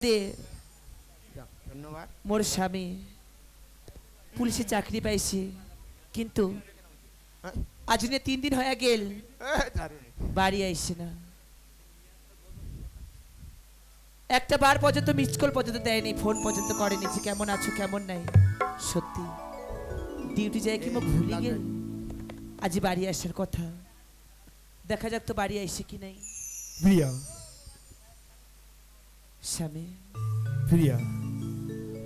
দে। ধন্যবাদ। মোর স্বামী পুলিশে চাকরি পাইছে কিন্তু হ্যাঁ? আজ নিয়ে তিন দিন হয়ে গেল বাড়ি আইসে না। একটা বার পর্যন্ত মিস কল পর্যন্ত দেয়নি ফোন পর্যন্ত করেনি যে কেমন আছো কেমন নাই। সত্যি ডিউটি যায় কি ভুলে গেল। আজ বাড়ি আসার কথা। দেখা যাক তো বাড়ি আইসে কি নাই। প্রিয়া স্বামী। প্রিয়া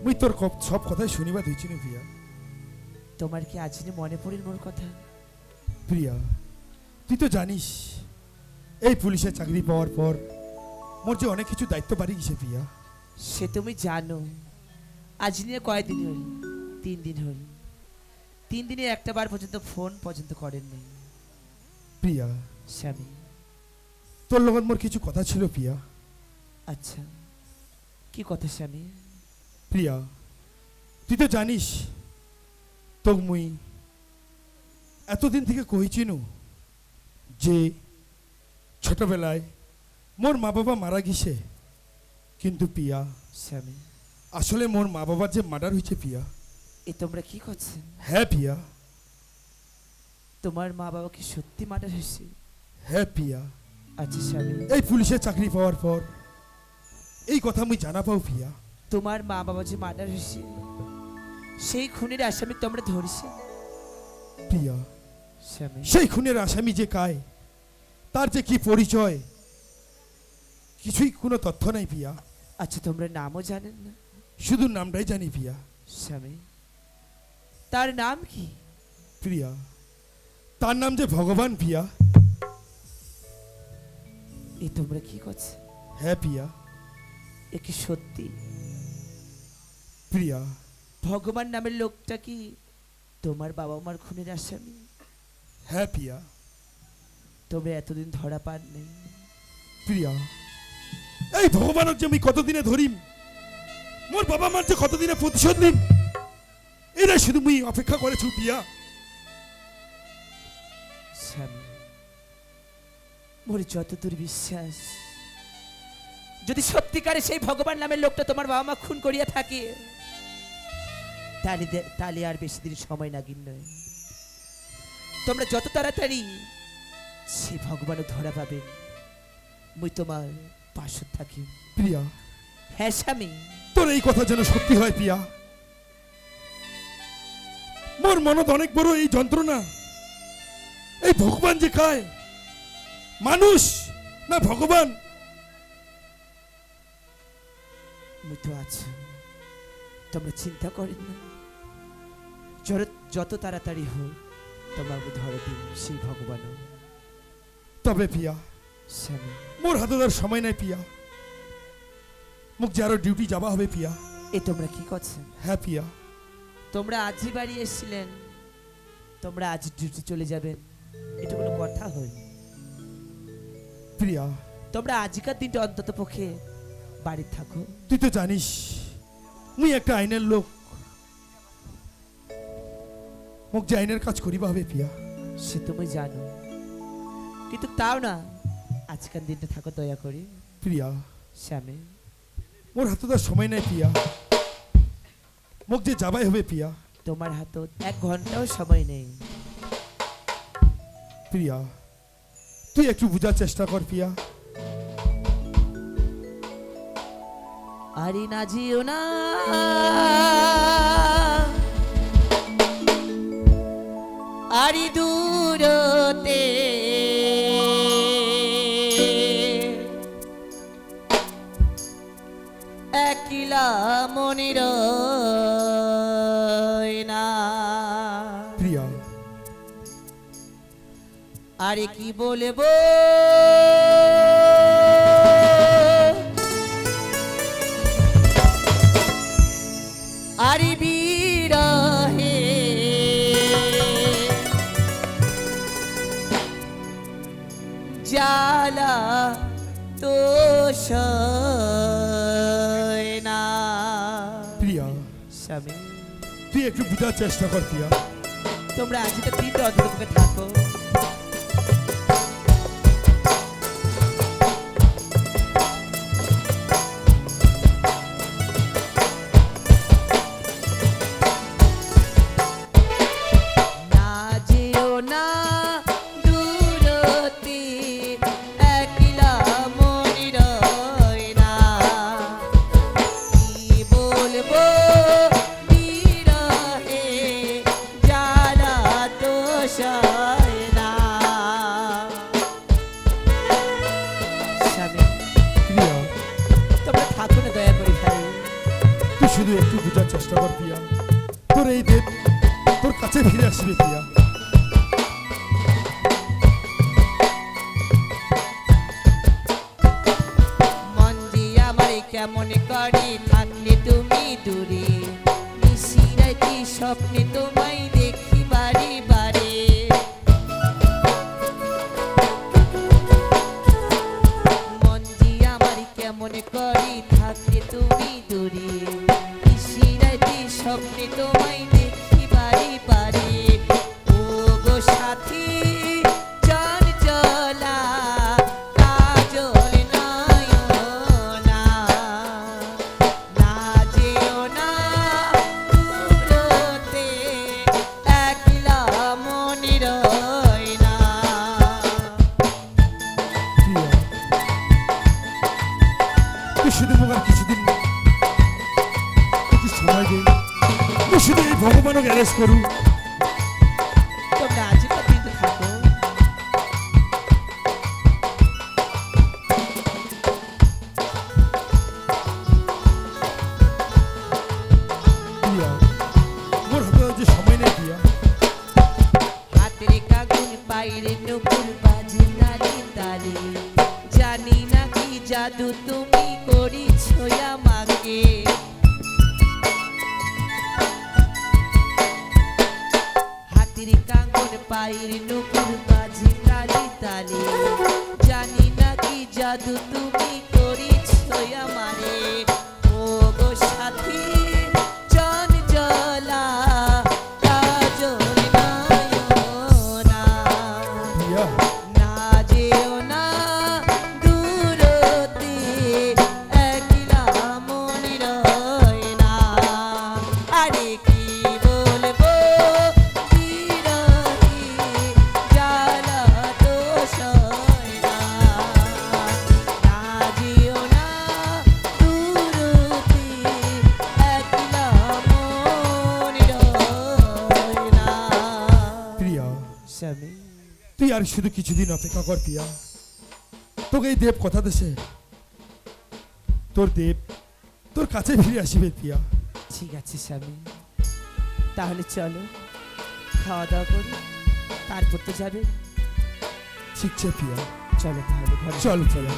মুই তোর সব কথাই শুনিবা ধুইছি না প্রিয়া? তোমার কি আজ মনে পড়িল মোর কথা? প্রিয়া তুই তো জানিস এই পুলিশে চাকরি পাওয়ার পর মোর যে অনেক কিছু দায়িত্ব বাড়ি গেছে প্রিয়া। সে তুমি জানো আজ নিয়ে কয়দিন হল? তিন দিন হল। তিন দিনে একটা বার পর্যন্ত ফোন পর্যন্ত করেননি প্রিয়া স্বামী। তোর লগত মোর কিছু কথা ছিল প্রিয়া। আচ্ছা। কি কথা স্বামী প্রিয়া তুই তো জানিস তোক মুই এতদিন থেকে কইছিনু যে ছোটবেলায় মোর মা বাবা মারা গেছে। কিন্তু পিয়া স্বামী। আসলে মোর মা বাবার যে মার্ডার হয়েছে পিয়া এ তোমরা কি করছেন হ্যাঁ পিয়া তোমার মা বাবা কি সত্যি মার্ডার হয়েছে? হ্যাঁ পিয়া আচ্ছা স্বামী। এই পুলিশের চাকরি পাওয়ার পর এই কথা আমি জানা পাও পিয়া তোমার মা বাবা যে মার্ডার হয়েছে সেই খুনের আসামি তোমরা ধরেছে। পিয়া স্বামী। সেই খুনের আসামি যে কায় তার যে কি পরিচয় কিছুই কোনো তথ্য নাই পিয়া আচ্ছা তোমরা নামও জানেন না। শুধু নামটাই জানি পিয়া স্বামী তার নাম কি? প্রিয়া তার নাম যে ভগবান পিয়া এ তোমরা কি করছে? হ্যাঁ পিয়া এ কি সত্যি? প্রিয়া। ভগবান নামের লোকটা কি তোমার বাবা মার খুনের আসামি? হ্যাঁ পিয়া তবে এতদিন ধরা পাননি। প্রিয়া এই ভগবানক যে আমি কতদিনে ধরিম? মোর বাবা মার যে কতদিনে প্রতিশোধ নিম? এরা শুধু মুই অপেক্ষা করেছু প্রিয়া। স্বামী মোর যতদূর বিশ্বাস যদি সত্যিকারে সেই ভগবান নামের লোকটা তোমার বাবা মা খুন করিয়া থাকে তাহলে তাহলে আর বেশি দিন সময় নাগিন নয়। তোমরা যত তাড়াতাড়ি সেই ভগবানও ধরা পাবেন মুই তোমার পাশে থাকি। প্রিয়া হ্যাঁ স্বামী। তোর এই কথা যেন সত্যি হয় প্রিয়া। মোর মনত অনেক বড় এই যন্ত্রণা। এই ভগবান যে খায় মানুষ না ভগবান? মুই তো আছো। তোমরা চিন্তা করেন না। যত- তাড়াতাড়ি হোক তোমাকে ধরে দিন সেই ভগবানও। তবে পিয়া স্বামী। মোর হাতে তার সময় নাই পিয়া। মুখ যে আরও ডিউটি যাবা হবে পিয়া। এ তোমরা কি করছেন হ্যাঁ পিয়া। তোমরা আজই বাড়ি এসেছিলেন। তোমরা আজ ডিউটি চলে যাবেন। এটা কোনো কথা হল প্রিয়া তোমরা আজকার দিনটা অন্তত পক্ষে বাড়ি থাকো। তুই তো জানিস মুই একটা আইনের লোক। মুখ যে আইনের কাজ করিবা হবে পিয়া। সে তুমি জানো। কিন্তু তাও না আজকাল দিনটা থাকো দয়া করি। প্রিয়া স্বামী। মোর হাতে তার সময় নাই পিয়া। মুখ যে যাবাই হবে পিয়া। তোমার হাতে এক ঘন্টাও সময় নেই। প্রিয়া তুই একটু বোঝার চেষ্টা কর পিয়া। আরে না জিও না। আরি দূরতে। একলা মনির না। প্রিয়া। আরে কি বলব? একটু বোঝার চেষ্টা কর তোমরা আজকে তিনটা অন্তত থাকো। কেমন করে থাকলে তুমি দূরে। নিশিরাইতে স্বপ্নে তোমায় কাগুন নকুল বাজে তালে তালে জানি না কি জাদু তুমি শুধু কিছুদিন অপেক্ষা কর প্রিয়া। তোকে এই দেব কথা দেশে। তোর দেব তোর কাছে ফিরে আসিবে প্রিয়া। ঠিক আছে স্বামী। তাহলে চলো খাওয়া দাওয়া করি তারপর তো যাবে। শিখছে প্রিয়া। চলো তাহলে ঘরে। চল প্রিয়া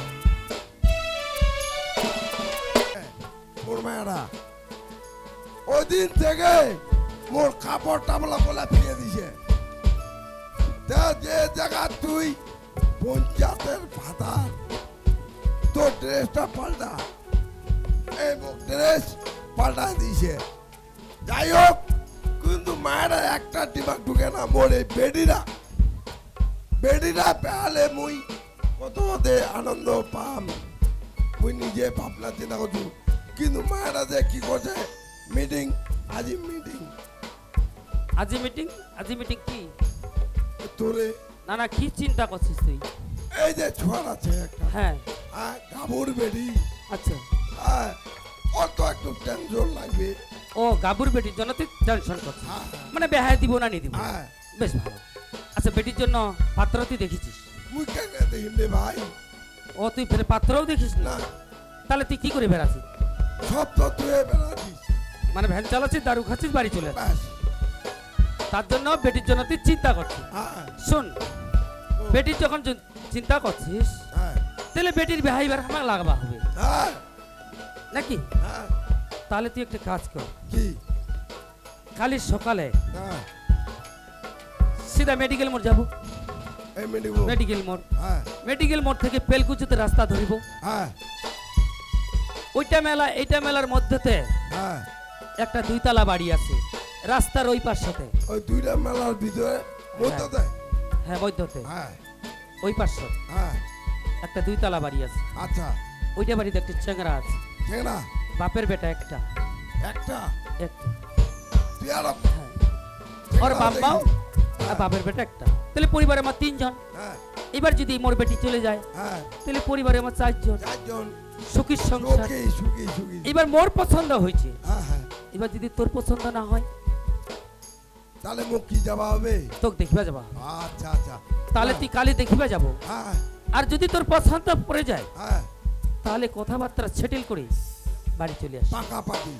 মোর মায়েরা ওই দিন থেকে মোর কাপড় টামলা বলা ফিরে দিছে। তা যে জায়গা তুই পঞ্চায়েতের ভাতার তোর ড্রেসটা পাল্টা। এই ড্রেস পাল্টা দিছে। যাই হোক, কিন্তু মায়েরা একটা ডিমাগ ঢুকে না, মোর বেডিরা। বেডিরা পেয়ালে মুই কত দে আনন্দ পাম, মুই নিজে ভাবনা চিন্তা করছু। কিন্তু মায়েরা যে কি করছে? মিটিং আজি মিটিং আজি মিটিং আজি মিটিং কি? তোরে। না না কি চিন্তা করছিস তুই? এই যে ছোয়ার আছে একটা। হ্যাঁ। হ্যাঁ গাবুর বেডি আচ্ছা। হ্যাঁ অত একটু টেনশন লাগবে। ও গাবুর বেটির জন্য তুই টেনশন করছিস? হ্যাঁ। মানে বেহায় দিব না নি দিব হ্যাঁ। বেশ ভালো। আচ্ছা বেটির জন্য পাত্র তুই দেখেছিস? মুই কেন দেখিম রে ভাই? ও তুই ফের পাত্রও দেখিস না। তাহলে তুই কি করে বেড়াছিস সব তো তুই বেড়াচ্ছিস। মানে ভ্যান চালাচ্ছিস দারু খাচ্ছিস বাড়ি চলে আসছিস। তার জন্য বেটির জন্য তুই চিন্তা করছিস। হ্যাঁ। শোন বেটির যখন চিন্তা করছিস হ্যাঁ। তাহলে বেটির বেহাইবার আমার লাগবা হবে। হ্যাঁ। নাকি? তাহলে তুই একটা কাজ কর। কি? কালি সকালে সিধা মেডিকেল মোড় যাব। মেডিকেল মোড়। মেডিকেল মোড়। থেকে পেলকুচিতে রাস্তা ধরিব। হ্যাঁ। ওইটা মেলা এইটা মেলার মধ্যেতে হ্যাঁ। একটা দুইতলা বাড়ি আছে। রাস্তার ওই পাশতে ওই দুইটা মেলার ভিতরে মধ্যতে? হ্যাঁ মধ্যতে। হ্যাঁ। ওই পাশ হ্যাঁ। একটা দুইতলা বাড়ি আছে। আচ্ছা। ওইটা বাড়িতে একটা চেংরা আছে। না বাপের বেটা একটা। একটা? একটা। তুই আর হ্যাঁ ওর বাম্মাও আর বাপের বেটা একটা। তাহলে পরিবারে আমার তিনজন। হ্যাঁ। এবার যদি মোর বেটি চলে যায় হ্যাঁ। তাহলে পরিবারে আমার চারজন। চারজন। সুখীর সংসার। এবার মোর পছন্দ হয়েছে। হ্যাঁ হ্যাঁ। এবার যদি তোর পছন্দ না হয় তাহলে মুখ কি যাওয়া হবে। তোকে দেখিবা যাবা। আচ্ছা আচ্ছা। তাহলে তুই কালি দেখিবা যাব। হ্যাঁ। আর যদি তোর পছন্দ পড়ে যায় হ্যাঁ। তাহলে কথাবার্তা সেটেল করে বাড়ি চলে আসি। পাকাপাকি।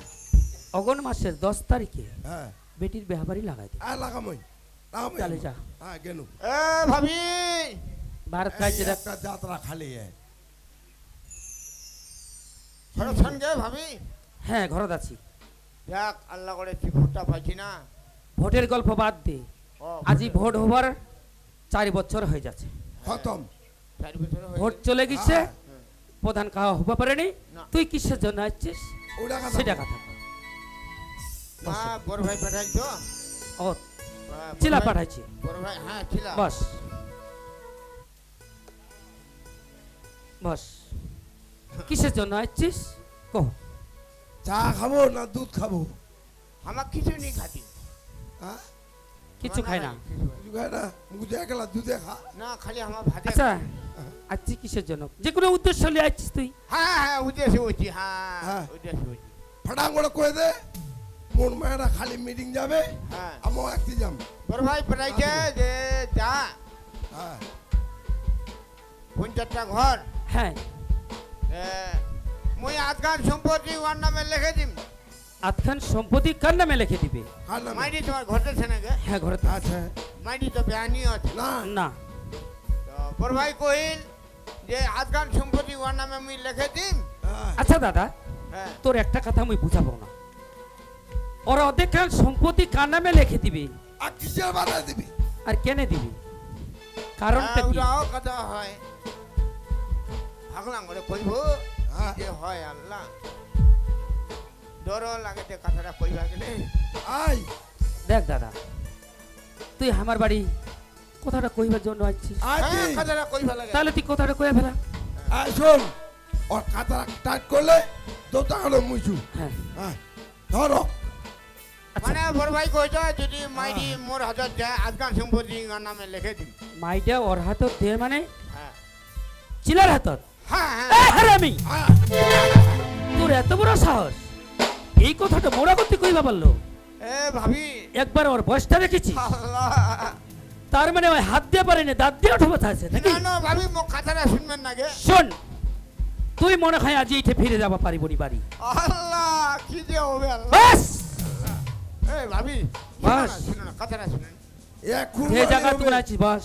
অগন মাসের দশ তারিখে হ্যাঁ। বেটির বেহাবাড়ি লাগাই দে। লাগামই। চলে যা। হ্যাঁ গেনু। এ ভাবি! ভারত কাজে একটা যাত্রা খালি এ। ফেরছেন ভাবি? হ্যাঁ ঘরত আছি। দেখ আল্লাহ করে তুই ভোটটা পাইছি না। ভোটের গল্প বাদ দে ও, আজি ভোট হবার চারি বছর হয়ে যাচ্ছে। খতম। চারি বছর হয়ে ভোট চলে গেছে হ্যাঁ। প্রধান খাওয়া হতে পারেনি। না। তুই কিসের জন্য আসছিস? সেটা কথা মা বড় ভাই পাঠাই ও চিলা পাঠাইছি। বড় ভাই হ্যাঁ চিলা। বস। বস। কিসের জন্য আসছিস? কহ। চা খাব না দুধ খাব? আমার কিছু নেই খাতি কিছু খাই না? কিছু খায় না? মুখে একলা দুধে খা। না খালি আমার ভাতে আচ্ছা আসছি কিসের জন্য? যে কোনো উদ্দেশ্য নিয়ে আসছিস তুই? হ্যাঁ হ্যাঁ উদ্দেশ্যে হচ্ছি হ্যাঁ হ্যাঁ। উদ্দেশ্যে হচ্ছি ফাটাং করে কয়ে দে মোর মায়েরা খালি মিটিং যাবে হ্যাঁ। আমিও একটি যাম বড় ভাই পাঠাইছে যে যা। হ্যাঁ। পঞ্চাশটা ঘর। হ্যাঁ। এ, মুই আজকাল সম্পত্তি ওর নামে লিখে দিম। আতখান সম্পত্তি কার নামে লিখে দিবে? মাইডি তোমার ঘরতে ছেনে গে? হ্যাঁ ঘরে আচ্ছা। মাইডি তো বেআনি আছে। না। না। তো বড় ভাই কহিল যে আজকাল সম্পত্তি ওর নামে মুই লিখে দিম। হ্যাঁ। আচ্ছা দাদা হ্যাঁ। তোর একটা কথা আমি বুঝাবো না। ওরা অধিকাংশ সম্পত্তি কার নামে লিখে দিবে? আর কিসের বাধা দিবি? আর কেনে দিবি? কারণটা হ্যাঁ, কি ওটাও কথা হয়। ভাগলাম করে কইব হ্যাঁ। যে হয় আল্লাহ। কথাটা কইবা গেলে। আই! দেখ দাদা তুই আমার বাড়ি কথাটা কইবার জন্য হ্যাঁ কথাটা কইবা লাগে। তাহলে তুই কথাটা কয়ে ফেলা আই শোন ওর কাতা টাইট করলে দোতা গেল মুইছু হ্যাঁ। হ্যাঁ ধরো আচ্ছা। মানে বড় ভাই কইতো যদি মাইডি মোর হাজার যায় আজকাল সম্পত্তি নামে লিখে দিম মাইটা ওর হাতত দে মানে? হ্যাঁ। চিলার হাতত? হ্যাঁ হ্যাঁ। এ হারামি! তোর এত বড় সাহস? এই কথাটা মোরা করতে কইবা পারল এ ভাবি। একবার ওর বয়সটা দেখেছি। তার মানে ওই হাত দিয়ে পারেনি দাঁত দিয়ে ওঠে কথা আছে নাকি? না না ভাবি মো কথাটা শুনবেন না গে। শোন তুই মনে হয় আজ এইটে ফিরে যাবা পারিব নি বাড়ি। আল্লাহ কি যে হবে আল্লাহ। বাস! এ ভাবি বাস। শুনো না, কথাটা শুনেন। এখন যে জায়গা তুমি আছিস বাস।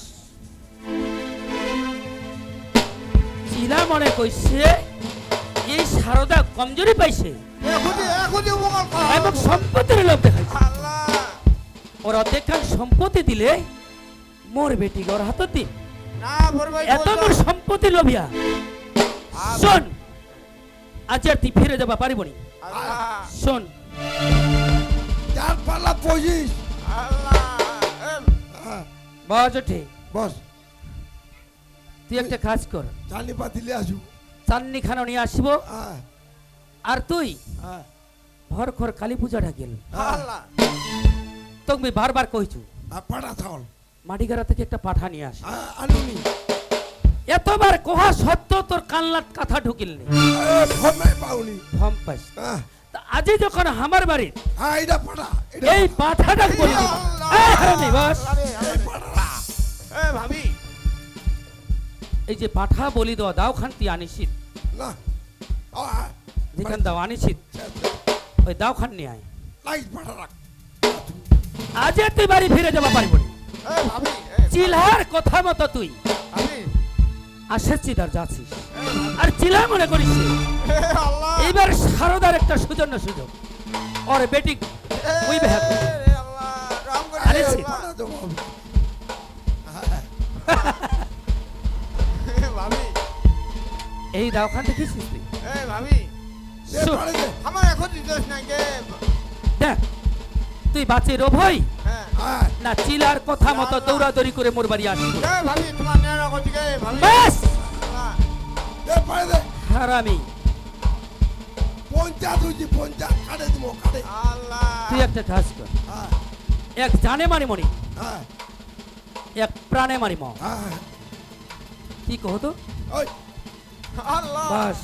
চিলা মনে কইছে এই সারদা কমজোরি পাইছে। এবং সম্পত্তির লোভ দেখাইছে। ওর অর্ধেকখান সম্পত্তি দিলে মোর বেটি ওর হাতত দিন এত মোর সম্পত্তি লোভিয়া। শোন আজ আর তুই ফিরে যাবা পারিব নি। শোন। যার পাল্লা পঁচিশ। বাজ ওঠে বস। তুই একটা কাজ কর। চালি পাতিলে আসু। চান্নি খানো নিয়ে আসিব। আর তুই? হ্যাঁ ভর খর কালী পূজাটা গেল। তোকে বারবার কইছু মাটিগাড়া থেকে একটা পাঠা নিয়ে আস। এতবার কোহা সত্য তোর কানলাত কথা ঢুকিল পাউনি। পাইস আজি যখন আমার বাড়ির এটা এই পাঠাটা বলি। এই যে পাঠা বলি দেওয়া দাও খান তুই আনিসিত। যেখান দাও আনিসিত ওই দাও খান নিয়ে আয় লাইট পাটা রাখ আজ তুই বাড়ি ফিরে যাবা পারব ভাবি চিলহার কথা মতো তুই ভাবি আসেছি তার যাচ্ছিস আর চিলা মনে করিস এ আল্লাহ এইবার সারদার একটা সুজন্য সুযোগ ওর বেটি ওই করে আরে এই দাওখান দেখেছিস তুই এ ভাবি আমার এখন দিদোষ নাই গে দেখ তুই বাঁচে রভই হ্যাঁ। হ্যাঁ। না চিলার কথা মতো দৌড়াদৌড়ি করে মোর বাড়ি আসবি। এ ভাবি তোমার নেড়া গে ভাবি। বাস হারামি। তুই একটা কাজ কর। হ্যাঁ। এক জানে মারি মনি। হ্যাঁ। এক প্রাণে মারি ম। হ্যাঁ। কি কহ তো? ওই আল্লাহ। বাস।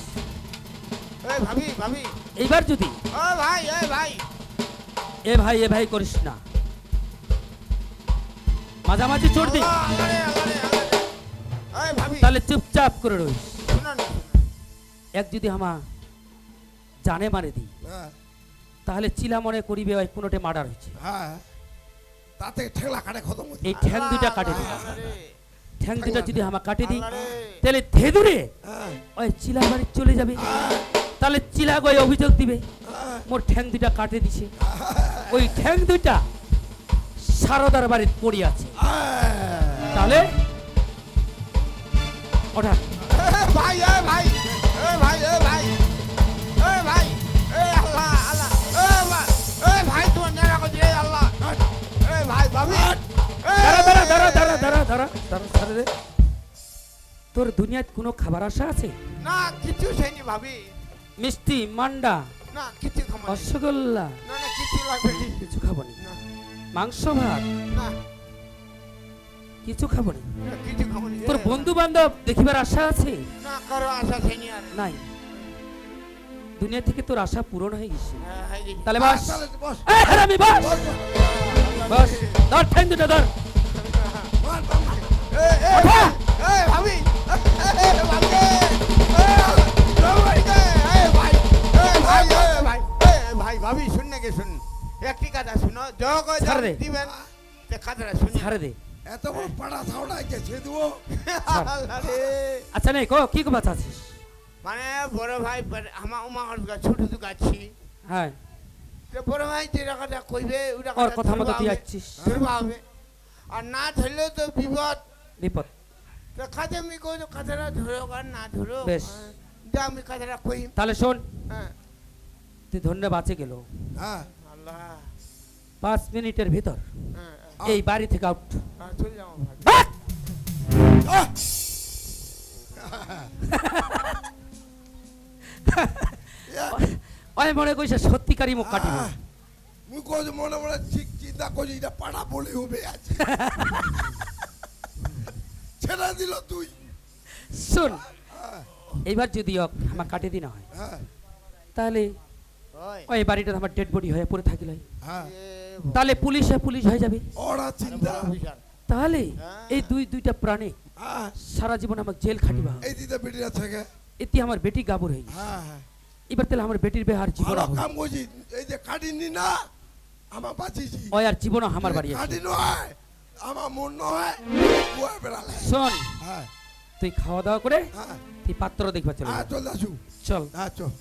এ ভাবি ভাবি। এইবার যদি? ও ভাই এ ভাই। এ ভাই এ ভাই করিস না। মাঝামাঝি চড় দি। তাহলে চুপচাপ করে রইস। এক যদি আমা জানে মারে দিই হ্যাঁ। তাহলে চিলা মনে করিবে ওই কোনোটে মার্ডার হয়েছে হ্যাঁ। তাতে ঠেলা কাটে খতম এই ঠ্যাং দুইটা কাটে দিই ঠ্যাং দুটা যদি আমার কাটে দিই তাহলে ধেদুরে ওই চিলা বাড়ি চলে যাবে। তাহলে চিলা গয়ে অভিযোগ দিবে মোর ঠ্যাং দুটা কাটে দিছে। ওই ঠ্যাং দুটা সারদার বাড়িতে পড়ে আছে। তাহলে ওটা। ভাই ভাই। দাঁড়া দাঁড়া দাঁড়া দাঁড়া দাঁড়া দাঁড়া রে। তোর কোনো খাবার আশা আছে? না কিছু সেইনি ভাবি। মিষ্টি মান্ডা না কিছু খাব। রসগোল্লা? না না কিছু লাগবে কিছু খাব না। মাংস ভাত? না। কিছু খাব না। কিছু খাব না। তোর বন্ধু বান্ধব দেখিবার আশা আছে? না কারও আশা সেইনি আর। নাই। দুনিয়া থেকে তোর আশা পূরণ হয়ে গেছে। হ্যাঁ। তাহলে বাস। এই হারামি বাস। বস, বস। বাস। ধর ঠ্যাং দুটো ধর। ভাবি শুন নাকি শুন একটি কথা শুনো যোগ দিবেন কথাটা শুনি ছাড়ে দে এত বড় পাড়া ছাওড়া দেবো আচ্ছা নাই কি কথা আছে হ্যাঁ। মানে বড় ভাই আমার উমা অর্গা ছোট তো গাছি হ্যাঁ বড় ভাই যে কথাটা কইবে ওটা কথা মতো হ্যাঁ? আর না ধরলেও তো বিপদ। বিপদ কাজে আমি কই ধরো আর না ধরো বেশ। হ্যাঁ, যা আমি কথাটা কই তাহলে শোন। হ্যাঁ। তুই ধন্য বাঁচে গেল। হ্যাঁ। আল্লাহ। পাঁচ মিনিটের ভিতর। হ্যাঁ এই বাড়ি থেকে আউট হ্যাঁ, চলে যাও ভাই মনে কইছে সত্যিকারই মুখ কাটিব। কইছি মনে মনে ঠিক চিন্তা করছি এটা পাড়া বলে হবে ছেড়ে দিল তুই। শোন হ্যাঁ, এইবার যদি ওক আমার কাটে দিনা হয় হ্যাঁ। তাহলে ওই ওই বাড়িটা আমার ডেড বডি হয়ে পড়ে থাকিল হ্যাঁ। তাহলে পুলিশে পুলিশ হয়ে যাবে। ওরা চিন্তা। বড় তাহলে হ্যাঁ। এই দুই দুইটা প্রাণী হ্যাঁ। সারা জীবন আমাকে জেল খাটিবা। এই দিতে বেটিরা থেকে। এতে আমার বেটি গাবর হয়ে হ্যাঁ হ্যাঁ। এবার তাহলে আমার বেটির বেহার জীবন কাম এই যে কাটিনি না আমার বাঁচিছি। ওই আর জীবন আমার বাড়ি আছে। কাটি নয় আমার মন বেড়ালে। শোন হ্যাঁ। তুই খাওয়া দাওয়া করে হ্যাঁ। তুই পাত্র দেখবা চলে হ্যাঁ চল আসু চল। হ্যাঁ চল।